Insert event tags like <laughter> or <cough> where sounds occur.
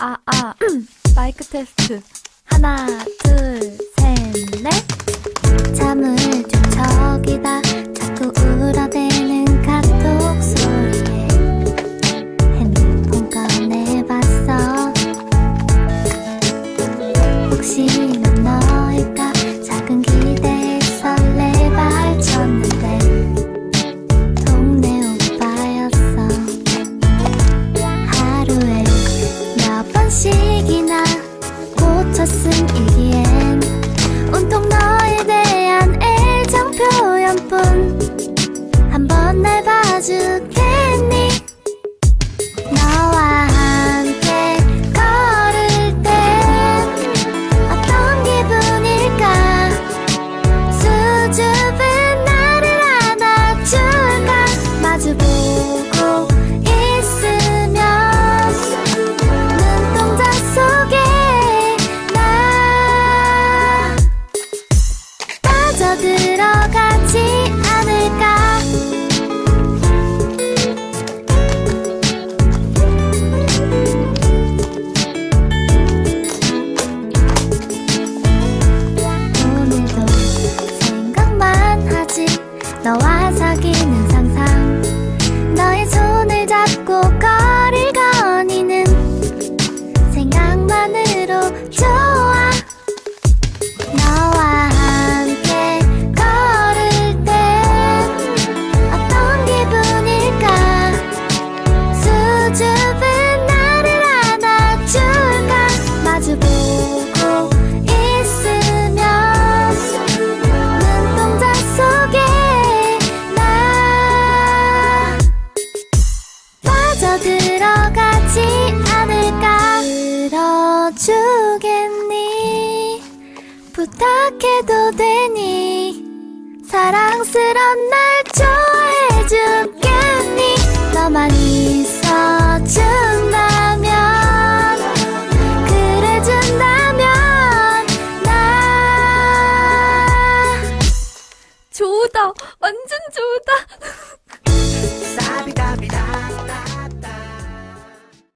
아, 아, <clears throat> 마이크 테스트. 하나, 둘, 셋, 넷. 잠을 좀 적이다 자꾸 울어대는 카톡 소리에 핸드폰 꺼내봤어 혹시 넌 너일 사귀는 상상. 너의 손 빠져들어가지 않을까 들어주겠니 부탁해도 되니 사랑스런 날 좋아해주겠니 너만 있어준다면 그래준다면 나 좋다. 완전 좋다.